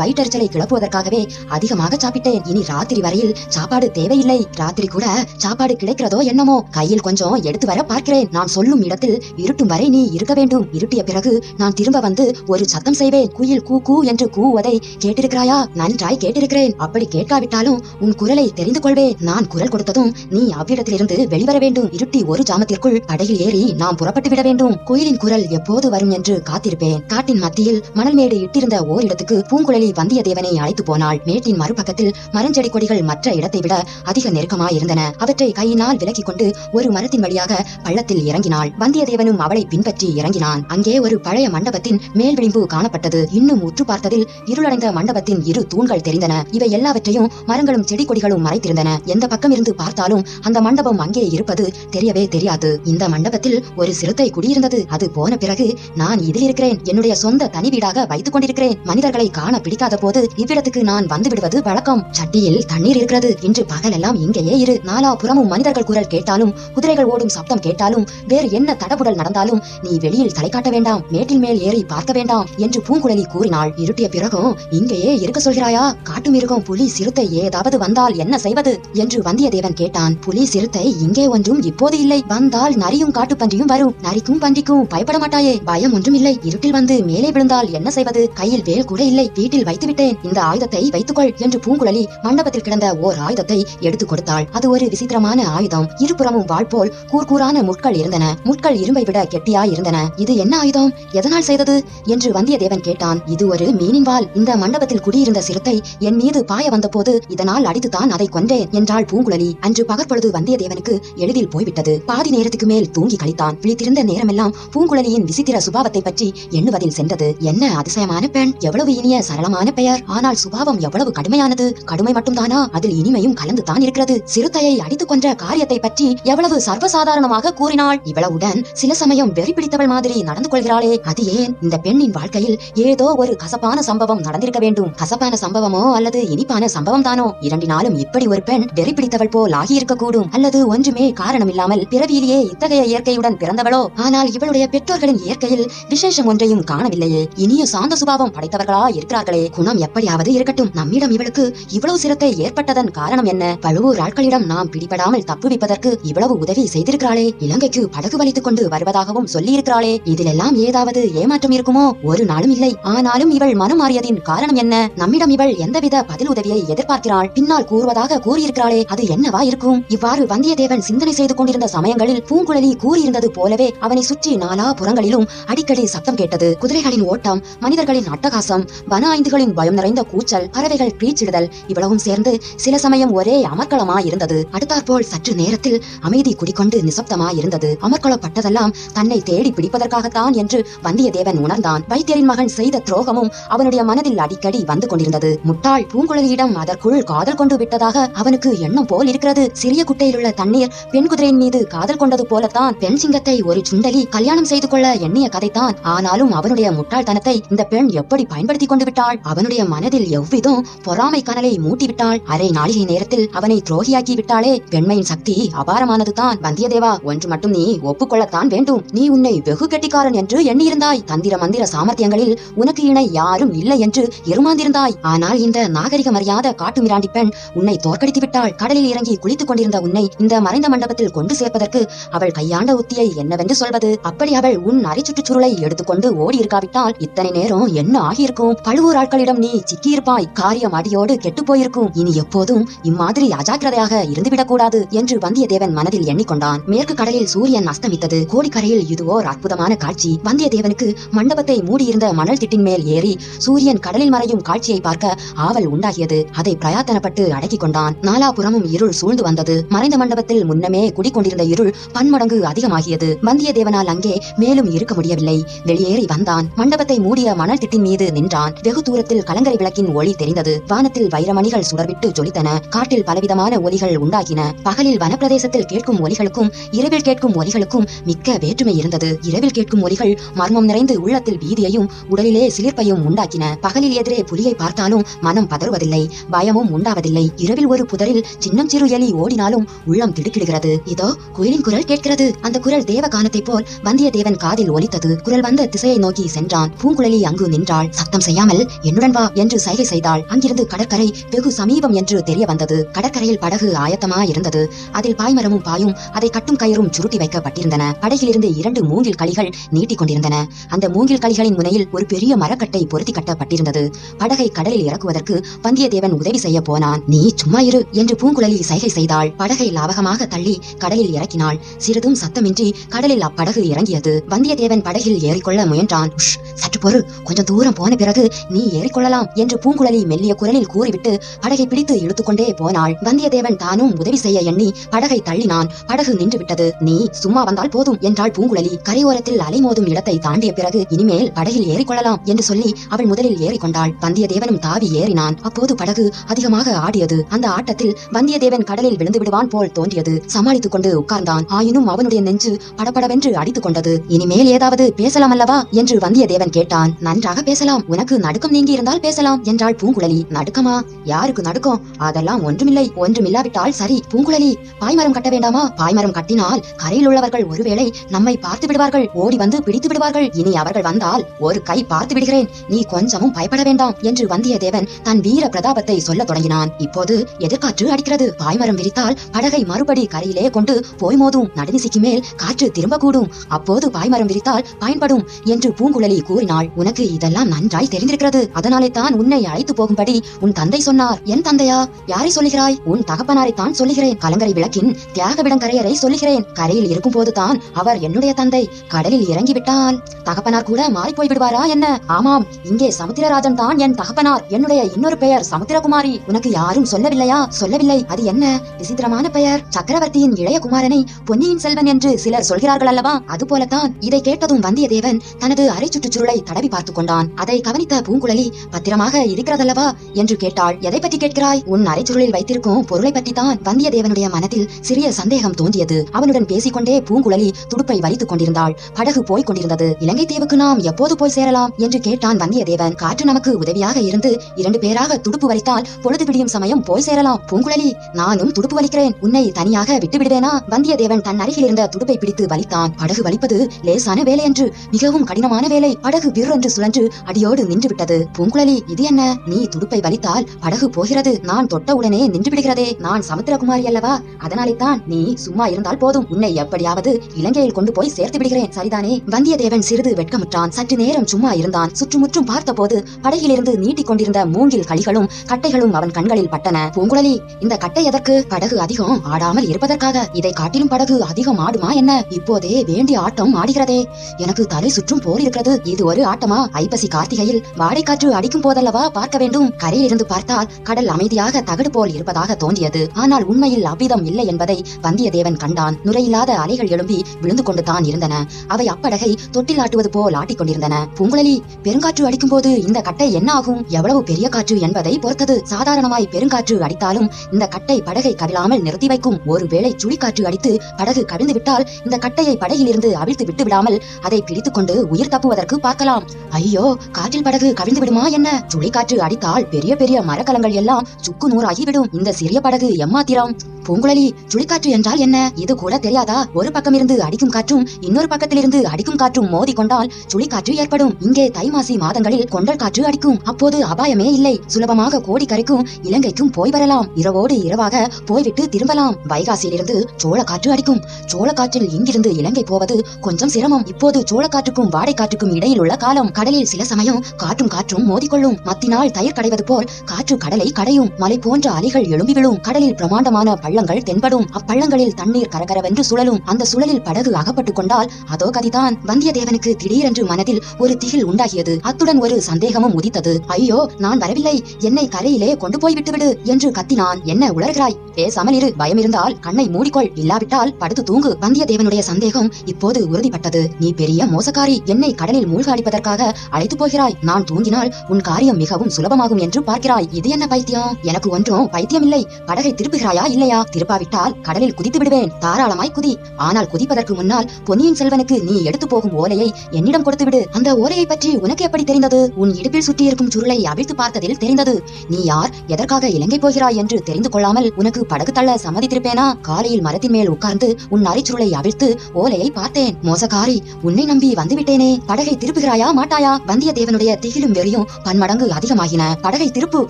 வயிற்றெரிச்சலை கிளப்புவதற்காகவே அதிகமாக சாப்பிட்டேன். இனி ராத்திரி வரையில் சாப்பாடு தேவையில்லை. ராத்திரி கூட சாப்பாடு கிடைக்கிறதோ என்னமோ? கையில் கொஞ்சம் எடுத்து வர பார்க்கிறேன். நான் சொல்லும் இடத்தில் இருட்டும் வரை நீ இருக்க வேண்டும். இருட்டிய பிறகு நான் திரும்ப வந்து ஒரு சத்தம் செய்வேன். குயில் கூ கூ என்று கூவுவதை கேட்டிருக்கிறாயா? நன்றாய் கேட்டிருக்கிறேன். அப்படி கேட்காவிட்டாலும் உன் குரலை தெரிந்து கொள்வேன். நான் குரல் கொடுத்ததும் நீ அவ்விடத்திலிருந்து வெளிவர வேண்டும். இருட்டி ஒரு ஜாமத்திற்குள் படகில் ஏறி நாம் புறப்பட்டு விட வேண்டும். குயிலின் குரல் எப்போது வரும் என்று காத்திருப்பேன். காட்டின் மத்தியில் மணல் மேடு இட்டிருந்த ஓரிடத்துக்கு பூங்குழலி வந்தியத்தேவனை அழைத்து போனாள். மேட்டின் மறுபக்கத்தில் மரஞ்செடி கொடிகள் மற்ற இடத்தை விட அதிக நெருக்கமாய் இருந்தன அவற்றை கையினால் விலக்கிக் கொண்டு ஒரு மரத்தின் வழியாக பள்ளத்தில் இறங்கினாள். வந்தியத்தேவனும் அவளை பின்பற்றி இறங்கினான். அங்கே ஒரு பழைய மண்டபத்தின் மேல் விளிம்பு காணப்பட்டது. இன்னும் உற்று பார்த்ததில் இருளடைந்த மண்டபத்தின் இரு தூண்கள் தெரிந்தன. இவை எல்லாவற்றையும் மரங்களும் செடி கொடிகளும் மறைத்திருந்தன. எந்த பக்கம் இருந்து பார்த்தாலும் அந்த மண்டபம் அங்கே இருப்பது தெரியவே தெரியாது. இந்த மண்டபத்தில் ஒரு சிறுத்தை குடியிருந்தது. அது போன பிறகு நான் இதில் இருக்கிறேன் என்னுடைய சொந்த தனி வீடாக வைத்துக் கொண்டிருக்கிறேன். மனிதர்களை காண பிடிக்காத போது இவ்விடத்துக்கு நான் வந்து விடுவது வழக்கம். சட்டியில் தண்ணீர் இருக்கிறது. இன்று பகலெல்லாம் இங்கேயே இரு. நாலா புறமும் மனிதர்கள் குரல் கேட்டாலும் குதிரைகள் ஓடும் சப்தம் கேட்டாலும் வேறு என்ன தடபுடல் நடந்தாலும் நீ வெளியில் தலை காட்ட வேண்டாம். மேட்டில் மேல் ஏறி பார்க்க வேண்டாம் என்று பூங்குழலி கூறினாள். இருட்டிய பிறகும் இங்கேயே இருக்க சொல்கிறாயா? காட்டு மிருகம் புலி சிறுத்தை ஏதாவது வந்தால் என்ன செய்வது? என்று வந்தியத்தேவன் கேட்டான். புலி சிறுத்தை இங்கே ஒன்றும் இப்போது இல்லை. வந்தால் நரியும் காட்டுப்பன்றியும் வரும். நரிக்கும் பன்றிக்கும் பயப்பட மாட்டாயே. பயம் ஒன்றும் இல்லை. இருட்டில் வந்து மேலே விழுந்தால் என்ன செய்வது? கையில் வேல் கூட இல்லை. வீட்டில் வைத்து விட்டேன் இந்த ஆயுதத்தை வைத்துக்கொள் என்று பூங்குழலி மண்டபத்தில் கிடந்த ஓர் ஆயுதத்தை எடுத்து கொடுத்தாள். அது ஒரு விசித்திரமான ஆயுதம். இருபுறமும் வாள் போல் கூர்கூரான முட்கள் இருந்தன. முட்கள் இரும்பை விட கெட்டியாய் இருந்தன. இது என்ன ஆயுதம்? எதனால் செய்தது? என்று வந்தியத்தேவன் கேட்டான். இது ஒரு மீனின் வாள். இந்த மண்டபத்தில் குடியிருந்த சிறுத்தை என் மீது பாய வந்தபோது இதனால் அடித்துத்தான் அதை கொன்றேன் என்றாள் பூங்குழலி. அன்று பகற்பொழுது வந்தியத்தேவனுக்கு எளிதில் போய்விட்டது. பாதி நேரத்துக்கு மேல் தூங்கி கழித்தான். விழித்திருந்த நேரமெல்லாம் பூங்குழலியின் விசித்திர சுபாவத்தை பற்றி எண்ணுவதில் சென்றது என்ன அதிசயமான பெண்? எவ்வளவு இனிய சரளமான பெயர். ஆனால் சுபாவம் எவ்வளவு கடுமையானது. கடுமை மட்டும்தானா? அதில் இனிமையும் கலந்து தான் இருக்கிறது. சிறுத்தையை அடித்துக் கொன்ற காரியத்தை பற்றி எவ்வளவு சர்வசாதாரணமாக கூறினாள்? இவ்வளவுடன் சில சமயம் வெறி பிடித்தவள் மாதிரி நடந்து கொள்கிறாளே. அது ஏன்? இந்த பெண்ணின் வாழ்க்கையில் ஏதோ ஒரு கசப்பான சம்பவம் நடந்திருக்க வேண்டும். கசப்பான சம்பவமோ அல்லது இனிப்பான சம்பவம் தானோ இரண்டினாலும் இப்படி ஒரு பெண் வெறி பிடித்தவள் போல் ஆகியிருக்க கூடும் அல்லது ஒன்றுமே காரணம் இல்லாமல் பிறவியிலேயே இத்தகைய இயற்கையுடன் பிறந்தவளோ? ஆனால் இவளுடைய பெற்றோர்களின் இயற்கையில் விசேஷம் ஒன்றையும் காணவில்லை. காணவில்லையே இனிய சாந்த சுபாவம் படைத்தவர்களா இருக்கிறார்களே. குணம் எப்படியாவது இருக்கட்டும். நம்மிடம் இவளுக்கு இவ்வளவு சிரத்தை ஏற்பட்டதன் காரணம் என்ன? பழுவூர் ஆட்களிடம் நாம் பிடிபடாமல் தப்புவிப்பதற்கு இவ்வளவு உதவி செய்திருக்கிறாளே. இலங்கைக்கு படகு வலித்துக் கொண்டு வருவதாகவும் சொல்லியிருக்கிறாளே. இதிலெல்லாம் ஏதாவது ஏமாற்றம் இருக்குமோ? ஒரு நாளும் இல்லை. ஆனாலும் இவள் மனம் மாறியதின் காரணம் என்ன? நம்மிடம் இவள் எந்தவித பதில் உதவியை எதிர்பார்க்கிறாள். பின்னால் கூறுவதாக கூறியிருக்கிறாளே. அது என்னவா இருக்கும்? இவ்வாறு வந்தியத்தேவன் சிந்தனை செய்து கொண்டிருந்த சமயங்களில் பூங்குழலி கூறியிருந்தது போலவே அவனை சுற்றி நாலா புறங்களிலும் அடிக்கடி சத்தம் கேட்டது. குதிரைகள் குதிரைகளின் ஓட்டம் மனிதர்களின் அட்டகாசம் வன ஐந்துகளின் பயம் நிறைந்த கூச்சல் பறவைகள் பீச்சிடுதல் இவ்வளவும் சேர்ந்து சில சமயம் ஒரே அமர்க்களமா இருந்தது. அடுத்தாற்போல் சற்று நேரத்தில் அமைதி குடிக்கொண்டு நிசப்தமா இருந்தது. அமர்க்களப்பட்டதெல்லாம் தன்னை தேடி பிடிப்பதற்காகத்தான் என்று வந்தியத்தேவன் உணர்ந்தான். வைத்தியரின் மகன் செய்த துரோகமும் அவனுடைய மனதில் அடிக்கடி வந்து கொண்டிருந்தது. முட்டாள் பூங்குழலியிடம் அதற்குள் காதல் கொண்டு விட்டதாக அவனுக்கு எண்ணம் போல் இருக்கிறது. சிறிய குட்டையிலுள்ள தண்ணீர் பெண் குதிரையின் மீது காதல் கொண்டது போலத்தான் பெண் சிங்கத்தை ஒரு சுண்டலி கல்யாணம் செய்து கொள்ள எண்ணிய கதைத்தான் ஆனாலும் அவனுடைய முட்டாள்தனத்தை இந்த பெண் எப்படி பயன்படுத்தி கொண்டு விட்டாள் அவனுடைய மனதில் எவ்விதம் பொறாமை கனலை மூட்டிவிட்டாள்? அரை நாளிகை நேரத்தில் அவனை துரோகியாக்கி விட்டாளே. பெண்மையின் சக்தி அபாரமானதுதான். வந்தியதேவா ஒன்று மட்டும் நீ ஒப்புக்கொள்ளத்தான் வேண்டும். நீ உன்னை வெகு கெட்டிக்காரன் என்று எண்ணியிருந்தாய். தந்திர மந்திர சாமர்த்தியங்களில் உனக்கு இணை யாரும் இல்லை என்று இருமாந்திருந்தாய் ஆனால் இந்த நாகரிகம் அறியாத காட்டு மிராண்டி பெண் உன்னை தோற்கடித்து விட்டாள். கடலில் இறங்கி குளித்துக் கொண்டிருந்த உன்னை இந்த மறைந்த மண்டபத்தில் கொண்டு சேர்ப்பதற்கு அவள் கையாண்ட உத்தியை என்னவென்று சொல்வது? அப்படி அவள் உன் அரை சுற்றுச்சுருளை எடுத்துக்கொண்டு ஓடி இருக்காவிட்டால் இத்தனை நேரம் என்ன ஆகியிருக்கும்? பழுவூர் ஆட்களிடம் நீ சிக்கியிருப்பாய். காரியம் அடியோடு கெட்டுப் போயிருக்கும். இனி எப்போதும் இம்மாதிரி அஜாக்கிரதையாக இருந்துவிடக் கூடாது என்று வந்தியத்தேவன் மனதில் எண்ணிக்கொண்டான். மேற்கு கடலில் சூரியன் அஸ்தமித்தது. கோடிக்கரையில் இதுவோர் அற்புதமான காட்சி. வந்தியத்தேவனுக்கு மண்டபத்தை மூடியிருந்த மணல் திட்டின் மேல் ஏறி சூரியன் கடலில் மறையும் காட்சியை பார்க்க ஆவல் உண்டாகியது. அதை பிரயாத்தனப்பட்டு அடக்கிக் கொண்டான். நாலாபுறமும் இருள் சூழ்ந்து வந்தது. மறைந்த மண்டபத்தில் முன்னமே குடிக்கொண்டிருந்த இருள் பன்மடங்கு அதிகமாகியது. வந்தியத்தேவனால் அங்கே மேலும் இருக்க முடியவில்லை. வெளியேறி வந்தான். மண்டபத்தை மூடிய மணல் திட்டின் மீது நின்றான். வெகு தூரத்தில் கலங்கரை விளக்கின் ஒளி தெரிந்தது. வானத்தில் வைரமணிகள் சுடர்விட்டு ஜொலித்தன. காட்டில் பலவிதமான ஒலிகள் உண்டாகின. பகலில் வனப்பிரதேசத்தில் கேட்கும் ஒலிகளுக்கும் இரவில் கேட்கும் ஒலிகளுக்கும் மிக்க வேற்றுமை இருந்தது. இரவில் கேட்கும் ஒலிகள் மர்மம் நிறைந்து உள்ளத்தில் பீதியையும் உடலிலே சிலிர்ப்பையும் உண்டாக்கின. பகலில் எதிரே புலியை பார்த்தாலும் மனம் பதறுவதில்லை. பயமும் உண்டாவதில்லை. இரவில் ஒரு புதரில் சின்னம் சிறு எலி ஓடினாலும் உள்ளம் திடுக்கிடுகிறது. இதோ குயிலின் குரல் கேட்கிறது. அந்த குரல் தேவகானத்தைப் போல் வந்தியத்தேவன் காதில் ஒலித்தது. குரல் வந்த திசையை நோக்கி சென்றான். நின்றான். பூங்குழலி அங்கு நின்றாள். சத்தம் செய்யாமல் என்னுடன் வா என்று சைகை செய்தாள். அங்கிருந்து கடற்கரை வெகு சமீபம் என்று தெரிய வந்தது. கடற்கரையில் படகு ஆயத்தமா இருந்தது. அதில் பாய்மரமும் பாயும் அதை கட்டும் கயிறும் சுருட்டி வைக்கப்பட்டிருந்தன. படகிலிருந்து இரண்டு மூங்கில் களிகள் நீட்டிக் கொண்டிருந்தன. அந்த மூங்கில் களிகளின் முனையில் ஒரு பெரிய மரக்கட்டை பொருத்தி கட்டப்பட்டிருந்தது. படகை கடலில் இறக்குவதற்கு வந்தியத்தேவன் உதவி செய்ய போனான். நீ சும்மா இரு என்று பூங்குழலி சைகை செய்தாள். படகை லாபகமாக தள்ளி கடலில் இறக்கினாள். சிறிதும் சத்தமின்றி கடலில் அப்படகு இறங்கியது. வந்தியத்தேவன் படகில் ஏறிக்கொள்ள முயன்றான். சற்று பொருள் கொஞ்சம் தூரம் போன பிறகு நீ ஏறிக்கொள்ளலாம் என்று பூங்குழலி மெல்லிய குரலில் கூறிவிட்டு படகை பிடித்து இழுத்துக்கொண்டே போனாள். வந்தியத்தேவன் தானும் உதவி செய்ய எண்ணி படகை தள்ளினான். படகு நின்று விட்டது. நீ சும்மா வந்தால் போதும் என்றாள் பூங்குழலி. கரையோரத்தில் அலைமோதும் இடத்தை தாண்டிய பிறகு இனிமேல் படகில் ஏறிக்கொள்ளலாம் என்று சொல்லி அவள் முதலில் ஏறிக்கொண்டாள். வந்தியத்தேவனும் தாவி ஏறினான். அப்போது படகு அதிகமாக ஆடியது. அந்த ஆட்டத்தில் வந்தியத்தேவன் கடலில் விழுந்து விடுவான் போல் தோன்றியது. சமாளித்துக் கொண்டு உட்கார்ந்தான். ஆயினும் அவனுடைய நெஞ்சு படபடவென்று அடித்துக் கொண்டது. இனிமேல் ஏதாவது பேசலாம் அல்லவா? என்று வந்தியத்தேவன் கேட்டான் நன்றாக பேசலாம். உனக்கு நடுக்கம் நீங்கி இருந்தால் பேசலாம். என்றாள் பூங்குழலி. நடுக்கமா? யாருக்கு நடுக்கம்? அதெல்லாம் ஒன்றுமில்லை. ஒன்றுமில்லாவிட்டால் சரி பூங்குழலி. பாய்மரம் கட்ட வேண்டாமா? பாய்மரம் கட்டினால் கரையில் உள்ளவர்கள் ஒருவேளை நம்மை பார்த்து விடுவார்கள். ஓடி வந்து பிடித்து விடுவார்கள். இனி அவர்கள் வந்தால் ஒரு கை பார்த்து விடுகிறேன். நீ கொஞ்சமும் பயப்பட வேண்டாம். என்று வந்தியத்தேவன் தன் வீர பிரதாபத்தை சொல்லத் தொடங்கினான். இப்போது எதிர்காற்று அடிக்கிறது. பாய்மரம் விரித்தால் படகை மறுபடி கரையிலே கொண்டு போய் மோதும். நடுநிசிக்கு மேல் காற்று திரும்ப கூடும் அப்போது பாய்மரம் விரித்தால் பயன்படும் என்று பூங்குழலி கூறினாள் உனக்கு இதெல்லாம் நன்றாய் தெரிந்திருக்கிறது. அதனாலே தான் உன்னை அழைத்து போகும்படி உன் தந்தை சொன்னார். என் தந்தையா? யாரை சொல்லுகிறாய்? உன் தகப்பனாரைத்தான் சொல்லுகிறேன். கலங்கரை விளக்கின் தியாகவிடங்கரையரை சொல்லுகிறேன். கரையில் இருக்கும் போதுதான் அவர் என்னுடைய தந்தை. கடலில் இறங்கிவிட்டால் தகப்பனார் கூட மாறி போய் விடுவாரா என்ன? ஆமாம். இங்கே சமுத்திரராஜன் தான் என் தகப்பனார். என்னுடைய இன்னொரு பெயர் சமுத்திரகுமாரி. உனக்கு யாரும் சொல்லவில்லையா? சொல்லவில்லை. அது என்ன? விசித்திரமான பெயர். சக்கரவர்த்தியின் இளைய குமாரனை பொன்னியின் செல்வன் என்று சிலர் சொல்கிறார்கள் அல்லவா அது போலத்தான் இதை கேட்டதும் வந்தியத்தேவன் தனது அரை சுற்றுச்சுருளை தடவி பார்த்துக் கொண்டான் அதை கவனித்த பூங்குழலி பத்திரமாக இருக்கிறதல்லவா? என்று கேட்டாள். எதை பற்றி கேட்கிறாய்? உன் அரைச்சுருளில் வைத்திருக்கும் பொருளை பற்றி தான் வந்தியத்தேவனுடைய மனதில் சிறிய சந்தேகம் தோன்றியது. அவனுடன் பேசிக்கொண்டே பூங்குழலி துடுப்பை வலித்துக் கொண்டிருந்தாள். படகு போய்க் கொண்டிருந்தது. இலங்கை தீவுக்கு நாம் எப்போது போய் சேரலாம்? என்று கேட்டான் வந்தியத்தேவன். காற்று நமக்கு உதவியாக இருந்து இரண்டு பேராக துடுப்பு வலித்தால் பொழுது விடியும் சமயம் போய் சேரலாம். பூங்குழலி நானும் துடுப்பு வலிக்கிறேன். உன்னை தனியாக விட்டு விடுவேனா? வந்தியத்தேவன் தன் அருகில் இருந்த துடுப்பை பிடித்து வலித்தான். படகு வலிப்பது லேசான வேலை என்று மிகவும் கடினமான வேலை படகு விற்றென்று சுழன்று அடியோடு நின்று விட்டது பூங்குழலி இது என்ன? நீ துடுப்பை வலித்தால் படகு போகிறது. நான் தொட்ட உடனே நின்று விடுகிறதே நான் சமுத்திரகுமாரி அல்லவா? அதனாலே தான் நீ சும்மா இருந்தால் போதும். உன்னை எப்படியாவது இலங்கையில் கொண்டு போய் சேர்த்து விடுகிறேன். சரிதானே? வந்தியத்தேவன் சிறிது வெட்கமுற்றான். சற்று நேரம் சும்மா இருந்தான். சுற்றுமுற்றும் பார்த்தபோது படகிலிருந்து நீட்டிக் கொண்டிருந்த மூங்கில் களிகளும் கட்டைகளும் அவன் கண்களில் பட்டன. பூங்குழலி இந்த கட்டை எதற்கு? படகு அதிகம் ஆடாமல் இருப்பதற்காக இதை காட்டிலும் படகு அதிகம் ஆடுமா என்ன? இப்போதே வேண்டிய ஆட்டம் ஆடுகிறதே. எனக்கு தலை சுற்றும் போல் இருக்கிறது. இது ஒரு ஆட்டமா? ஐப்பசி கார்த்திகையில் வாடைக்காற்று அடிக்கும் போதல்லவா பார்க்க வேண்டும். கரையில் இருந்து பார்த்தால் கடல் அமைதியாக தகடு போல் இருப்பதாக தோன்றியது. ஆனால் உண்மையில் அவ்விதம் இல்லை என்பதை வந்தியத்தேவன் கண்டான். நுரையில்லாத அலைகள் எழும்பி விழுந்து கொண்டு தான் இருந்தன. அவை அப்படகை தொட்டில் ஆட்டுவது போல் ஆட்டிக்கொண்டிருந்தன பூங்குழலி பெருங்காற்று அடிக்கும் போது இந்த கட்டை என்ன ஆகும்? எவ்வளவு பெரிய காற்று என்பதை பொறுத்தது. சாதாரணமாய் பெருங்காற்று அடித்தாலும் இந்த கட்டை படகை கவிழாமல் நிறுத்தி வைக்கும். ஒருவேளை சுழிக்காற்று அடித்து படகு கவிழ்ந்து விட்டால் இந்த கட்டையை படகிலிருந்து அவிழ்த்து விட்டு விடாமல் அதை பிடித்துக் கொண்டு உயிர் தப்புவதற்கு பார்க்கலாம். ஐயோ காற்றில் படகு கவிழ்ந்து விடுமா என்ன? சுழிக்காற்று அடித்தால் பெரிய பெரிய மரக்கலங்கள் எல்லாம் சுக்கு நூறாகிவிடும் இந்த சிறிய படகு எம்மாத்திரம்? பூங்குழலி சுழிக்காற்று என்றால் என்ன? இது கூட தெரியாதா? ஒரு பக்கம் இருந்து அடிக்கும் காற்றும் இன்னொரு பக்கத்திலிருந்து அடிக்கும் காற்றும் மோதி கொண்டால் சுழிக்காற்று ஏற்படும். இங்கே தை மாசி மாதங்களில் கொண்டல் காற்று அடிக்கும். அப்போது அபாயமே இல்லை. சுலபமாக கோடிக்கரைக்கும் இலங்கைக்கும் போய் வரலாம். இரவோடு இரவாக போய்விட்டு திரும்பலாம். வைகாசியிலிருந்து சோழ காற்று அடிக்கும். சோழ காற்றில் இங்கிருந்து இலங்கை போவது கொஞ்சம் சிரமம். இப்போது சோழ காற்றுக்கும் வாடை காற்றுக்கும் இடையில் உள்ள காலம். கடலில் சில சமயம் காற்றும் காற்றும் மோதிக்கொள்ளும். மத்தினால் தயிர் கடைவது போல் காற்று கடலை கடையும். மலை போன்ற அலைகள் எழும்பி விழும். கடலில் பிரமாண்டமான பள்ளங்கள் தென்படும். அப்பள்ளங்களில் தண்ணீர் கரகரவென்று சுழலும். அந்த சுழலில் படகு அகப்பட்டுக் கொண்டால் அதோ கதிதான். வந்தியத்தேவனுக்கு திடீரென்று மனதில் ஒரு திகில் உண்டாகியது. அத்துடன் ஒரு சந்தேகமும் உதித்தது. ஐயோ நான் வரவில்லை. என்னை கரையிலே கொண்டு போய் விட்டுவிடு என்று கத்தினான். என்ன உளர்கிறாய் பேசாமல் இரு. பயம் இருந்தால் கண்ணை மூடிக்கொள். இல்லாவிட்டால் படுத்து தூங்கு. வந்தியத்தேவனுடைய சந்தேகம் இப்போது உறுதிப்பட்டது. நீ பெரிய மோசக்காரி. என்னை கடலில் மூழ்க அடிப்பதற்காக அழைத்து போகிறாய். நான் தூங்கினால் உன் காரியம் மிகவும் சுலபமாகும் என்று பார்க்கிறாய். இது என்ன பைத்தியம்? எனக்கு ஒன்றும் பைத்தியம் இல்லை படகை திருப்புகிறாயா இல்லையா? திருப்பாவிட்டால் கடலில் குதித்து விடுவேன். தாராளமாய் குதி. ஆனால் குதிப்பதற்கு முன்னால் பொன்னியின் செல்வனுக்கு நீ எடுத்து போகும் ஓலையை என்னிடம் கொடுத்து விடு. அந்த ஓலையை பற்றி உனக்கு எப்படி தெரிந்தது? உன் இடுப்பில் சுற்றியிருக்கும் சுருளை அவிழ்த்து பார்த்ததில் தெரிந்தது. நீ யார்? எதற்காக இலங்கை போகிறாய் என்று தெரிந்து கொள்ளாமல் உனக்கு படகு தள்ள சம்மதித்திருப்பேனா? காலையில் மரத்தின் மேல் உட்கார்ந்து உன் அரைச்சுருளை அவிழ்த்து ஓலையை பார்த்தேன். மோசக்காரி உன்னை நம்பி வந்துவிட்டேனே. படகை திருப்புகிறாயா மாட்டாயா? வந்தியத்தேவனுடைய திகிலும் வெறியும் பன்மடங்கு அதிகமாகின. படகை திருப்பு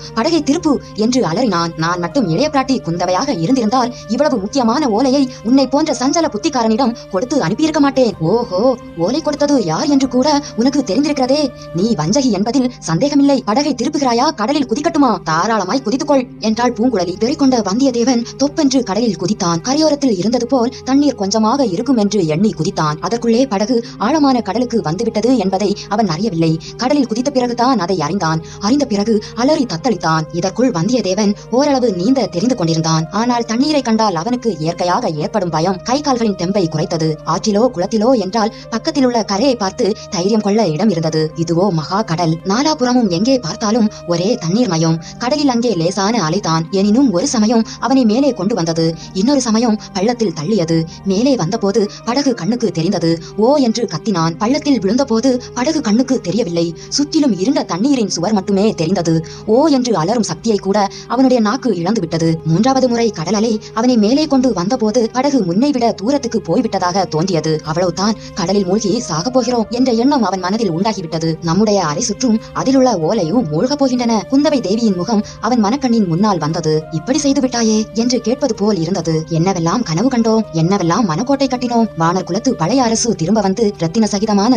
படகை திருப்பு என்று அலறினான். நான் மட்டும் இளைய பிராட்டி குந்தவையாக இருந்திருந்தால் இவ்வளவு முக்கியமான ஓலையை உன்னை போன்ற சஞ்சல புத்திக்காரனிடம் கொடுத்து அனுப்பியிருக்க மாட்டேன். ஓஹோ ஓலை கொடுத்தது யார் என்று கூட உனக்கு தெரிந்திருக்கிறதே. நீ வஞ்சகி என்பதில் சந்தேகமில்லை. படகை திருப்புகிறாயா? கடலில் குதிக்கட்டுமா? தாராளமாய் குதித்துக்கொள் என்றாள் பூங்குழலி. வெறிக்கொண்ட வந்தியத்தேவன் தொப்பென்று கடலில் குதித்தான். கரையோரத்தில் இருந்தது போல் தண்ணீர் கொஞ்சமாக இருக்கும் என்று எண்ணி குதித்தான். அதற்குள்ளே படகு ஆழமான கடலுக்கு வந்துவிட்டது. என்பதை அவன் அறியவில்லை. கடலில் குதித்த பிறகுதான் அதை அறிந்தான். அறிந்த பிறகு அலறி தத்தளித்தான். இதற்குள் வந்தியத்தேவன் ஓரளவு நீந்த தெரிந்து கொண்டிருந்தான். ஆனால் தண்ணீரை கண்டால் அவனுக்கு இயற்கையாக ஏற்படும் பயம் கை கால்களின் தெம்பை குறைத்தது. ஆற்றிலோ குளத்திலோ என்றால் பக்கத்தில் உள்ள கரையை பார்த்து தைரியம் கொள்ள இடம் இருந்தது. இதுவோ மகா கடல். நாலாபுறமும் எங்கே பார்த்தாலும் ஒரே தண்ணீர் மயம். கடலில் அங்கே லேசான அலைதான் எனினும் ஒரு சமயம் அவனை மேலே கொண்டு வந்தது. இன்னொரு சமயம் பள்ளத்தில் தள்ளியது. மேலே வந்தபோது படகு கண்ணுக்கு தெரிந்தது. ஓ என்று கத்தினான். பள்ளத்தில் விழுந்தபோது போது படகு கண்ணுக்கு தெரியவில்லை. சுற்றிலும் இருண்ட தண்ணீரின் சுவர் மட்டுமே தெரிந்தது. ஓ என்று அலரும் சக்தியை கூட அவனுடைய நாக்கு இழந்து விட்டது மூன்றாவது முறை கடல் அலை அவனை மேலே கொண்டு வந்தபோது படகு முன்னை விட தூரத்துக்கு போய்விட்டதாக தோன்றியது. அவ்வளவுதான் கடலில் மூழ்கி சாகப் போகிறோம் என்ற எண்ணம் அவன் மனதில் உண்டாகிவிட்டது. நம்முடைய அரை சுற்றும் அதிலுள்ள ஓலையும் மூழ்கப் போகின்றன. குந்தவை தேவியின் முகம் அவன் மனக்கண்ணின் முன்னால் வந்தது. இப்படி செய்து விட்டாயே என்று கேட்பது போல் இருந்தது. என்னவெல்லாம் கனவு கண்டோம்? என்னவெல்லாம் மனக்கோட்டை கட்டினோம்? வானர் குலத்து பழைய அரசு திரும்ப வந்து ரத்தின சகிதமான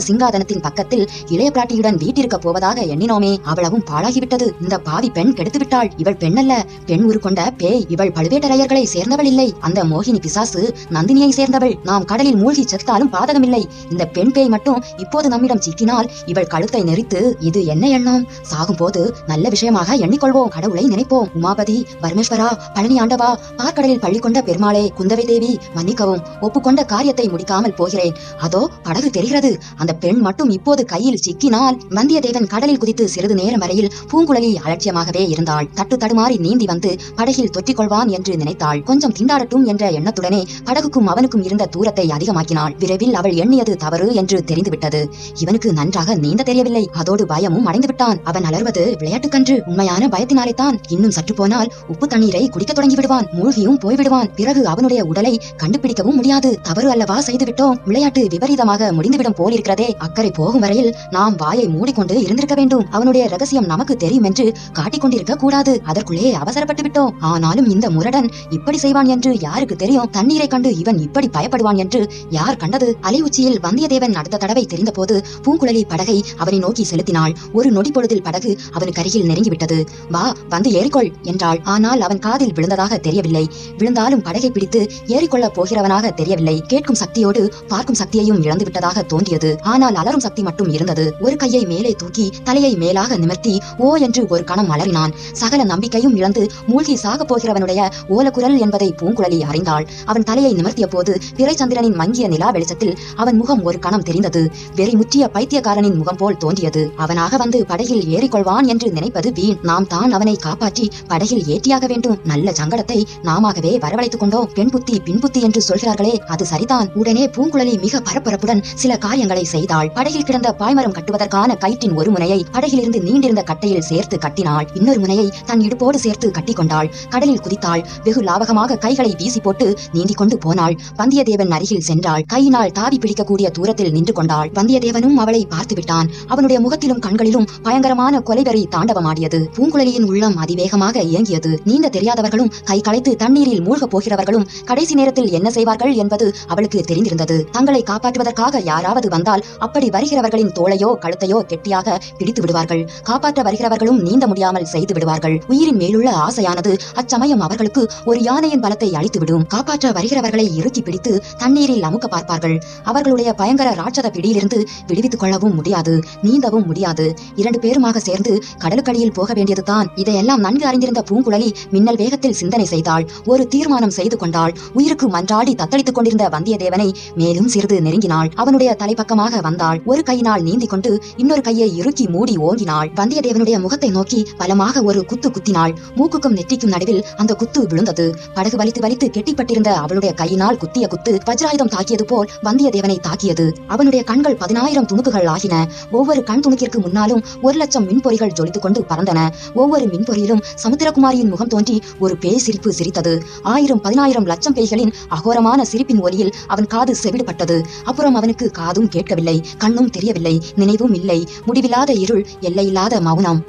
சிங்காதனத்தின் பக்கத்தில் இளைய பிராட்டியுடன் வீட்டிருக்க போவதாக எண்ணினோமே அவ்வளவும் பாழாகிவிட்டது. இந்த பாவி பெண் கெடுத்து விட்டாள் இவள் பெண்ணல்ல பெண் உருக்கொண்ட பேய் இவள் பழுவேட்டரையர்களை சேர்ந்தவள் இல்லை அந்த மோகினி பிசாசு நந்தினியை சேர்ந்தவள். நாம் கடலில் மூழ்கி செத்தாலும் பாதகமில்லை. இந்த பெண் பேய் மட்டும் இப்போது நம்மிடம் சிக்கினால் இவள் கழுத்தை நெரித்து இது என்ன எண்ணம்? சாகும் போது நல்ல விஷயமாக எண்ணிக்கொள்வோம். கடவுளை நினைப்போம். உமாபதி பரமேஸ்வரா பழனி ஆண்டவா பார்க்கடலில் பள்ளி கொண்ட பெருமாளே குந்தவை தேவி மன்னிக்கவும். ஒப்புக்கொண்ட காரியத்தை முடிக்காமல் போகிறேன். அதோ படகு தெரிகிறது. அந்த பெண் மட்டும் மட்டும் இப்போது கையில் சிக்கினால் வந்தியத்தேவன் கடலில் குதித்து சிறிது நேரம் வரையில் பூங்குழலி அலட்சியமாகவே இருந்தாள். தட்டு தடுமாறி நீந்தி வந்து படகில் தொற்றிக் கொள்வான் என்று நினைத்தாள். கொஞ்சம் திண்டாடட்டும் என்ற எண்ணத்துடனே படகுக்கும் அவனுக்கும் இருந்த தூரத்தை அதிகமாக்கினாள். விரைவில் அவள் எண்ணியது தவறு என்று தெரிந்துவிட்டது. இவனுக்கு நன்றாக நீந்த தெரியவில்லை. அதோடு பயமும் அடைந்து விட்டான் அவன் அலர்வது விளையாட்டுக்கன்று. உண்மையான பயத்தினாலே தான் இன்னும் சற்று போனால் உப்பு தண்ணீரை குடிக்க தொடங்கி விடுவான் மூழ்கியும் போய்விடுவான். பிறகு அவனுடைய உடலை கண்டுபிடிக்கவும் முடியாது. தவறு அல்லவா செய்துவிட்டோம். விளையாட்டு விபரீதமாக முடிந்துவிடும் போலிருக்கிறதே அக்கறை போகும் வரையில் நாம் வாயை மூடிக்கொண்டு இருந்திருக்க வேண்டும். அவனுடைய ரகசியம் நமக்கு தெரியும் என்று காட்டிக் கொண்டிருக்க கூடாது. அதற்குள்ளே அவசரப்பட்டு விட்டோம். ஆனாலும் இந்த முரடன் இப்படி செய்வான் என்று யாருக்கு தெரியும்? தண்ணீரை கண்டு இவன் இப்படி பயப்படுவான் என்று யார் கண்டது? அலை உச்சியில் வந்தியத்தேவன் அடுத்த தடவை தெரிந்தபோது பூங்குழலி படகை அவனை நோக்கி செலுத்தினாள். ஒரு நொடி பொழுதில் படகு அவனுக்கு அருகில் நெருங்கிவிட்டது. வா வந்து ஏறிக்கொள் என்றாள். ஆனால் அவன் காதில் விழுந்ததாக தெரியவில்லை. விழுந்தாலும் படகை பிடித்து ஏறிக்கொள்ளப் போகிறவனாக தெரியவில்லை. கேட்கும் சக்தியோடு பார்க்கும் சக்தியையும் இழந்து விட்டதாக தோன்றியது. ஆனால் அலரும் பேசும் சக்தி மட்டும் இருந்தது. ஒரு கையை மேலே தூக்கி தலையை மேலாக நிமிர்த்தி ஓ என்று ஒரு கணம் அலறினான் சகல நம்பிக்கையும் இழந்து மூழ்கி சாக போகிறவனுடைய ஓலக்குரல் என்பதை பூங்குழலி அறிந்தாள். அவன் தலையை நிமர்த்திய போது பிறைச்சந்திரனின் மங்கிய நிலா வெளிச்சத்தில் அவன் முகம் ஒரு கணம் தெரிந்தது. வெறி முற்றிய பைத்தியக்காரனின் முகம் போல் தோன்றியது. அவனாக வந்து படகில் ஏறிக்கொள்வான் என்று நினைப்பது வீண். நாம் தான் அவனை காப்பாற்றி படகில் ஏற்றியாக வேண்டும். நல்ல சங்கடத்தை நாமாகவே வரவழைத்துக் கொண்டோம். பெண் புத்தி பின் புத்தி என்று சொல்கிறார்களே அது சரிதான். உடனே பூங்குழலி மிக பரபரப்புடன் சில காரியங்களை செய்தாள். படை கரையில் கிடந்த பாய்மரம் கட்டுவதற்கான கயிற்றின் ஒரு முனையை படகிலிருந்து நீண்டிருந்த கட்டையில் சேர்த்து கட்டினாள். இன்னொரு முனையை தன் இடுப்போடு சேர்த்து கட்டிக்கொண்டாள் கடலில் குதித்தாள். வெகு லாவகமாக கைகளை வீசி போட்டு நீந்திக் கொண்டு போனாள். வந்தியத்தேவன் அருகில் சென்றாள். கையினால் தாவி பிடிக்கக்கூடிய தூரத்தில் நின்று கொண்டாள். வந்தியத்தேவனும் அவளை பார்த்து விட்டான். அவனுடைய முகத்திலும் கண்களிலும் பயங்கரமான கொலைவெறி தாண்டவமாடியது. பூங்குழலியின் உள்ளம் அதிவேகமாக இயங்கியது நீந்த தெரியாதவர்களும் கை களைத்து தண்ணீரில் மூழ்கப் போகிறவர்களும் கடைசி நேரத்தில் என்ன செய்வார்கள் என்பது அவளுக்கு தெரிந்திருந்தது. தங்களை காப்பாற்றுவதற்காக யாராவது வந்தால் அப்படி வருகிறவர்களின் தோளையோ கழுத்தையோ கெட்டியாக பிடித்து விடுவார்கள். காப்பாற்ற வருகிறவர்களும் நீந்த முடியாமல் செய்து விடுவார்கள். உயிரின் மேலுள்ள ஆசையானது அச்சமயம் அவர்களுக்கு ஒரு யானையின் பலத்தை அழித்துவிடும் காப்பாற்ற வருகிறவர்களை இறுக்கி பிடித்து தண்ணீரில் அமுக்க பார்ப்பார்கள். அவர்களுடைய பயங்கர ராட்சத பிடியிலிருந்து விடுவித்துக் கொள்ளவும் முடியாது நீந்தவும் முடியாது. இரண்டு பேருமாக சேர்ந்து கடலுக்கடியில் போக வேண்டியதுதான். இதையெல்லாம் நன்கு அறிந்திருந்த பூங்குழலி மின்னல் வேகத்தில் சிந்தனை செய்தாள். ஒரு தீர்மானம் செய்து கொண்டாள். உயிருக்கு மன்றாடி தத்தளித்துக் கொண்டிருந்த வந்தியத்தேவனை மேலும் சிறிது நெருங்கினாள். அவனுடைய தலைப்பக்கமாக வந்தாள். ஒரு கையினால் நீந்திக் கொண்டு இன்னொரு கையை இறுக்கி மூடி ஓங்கினாள். வந்தியத்தேவனுடைய முகத்தை நோக்கி பலமாக ஒரு குத்து குத்தினாள். மூக்குக்கும் நெற்றிக்கும் நடுவில் அந்த குத்து விழுந்தது. படகு வலித்து வலித்து கெட்டிப்பட்டிருந்த அவளுடைய கையினால் குத்திய குத்து வஜ்ராயுதம் தாக்கியது போல் வந்தியத்தேவனை தாக்கியது. அவனுடைய கண்கள் பதினாயிரம் துணுக்குகள் ஆகின. ஒவ்வொரு கண் துணுக்கிற்கு முன்னாலும் ஒரு லட்சம் மின்பொறிகள் ஜொலித்துக் கொண்டு பறந்தன. ஒவ்வொரு மின்பொறியிலும் சமுத்திரகுமாரியின் முகம் தோன்றி ஒரு பேய் சிரிப்பு சிரித்தது. ஆயிரம் பதினாயிரம் லட்சம் பேய்களின் அகோரமான சிரிப்பின் ஒலியில் அவன் காது செவிடுபட்டது அப்புறம் அவனுக்கு காதும் கேட்கவில்லை. கண் கண்ணும் தெரியவில்லை. நினைவும் இல்லை. முடிவில்லாத இருள் எல்லையில்லாத மௌனம்.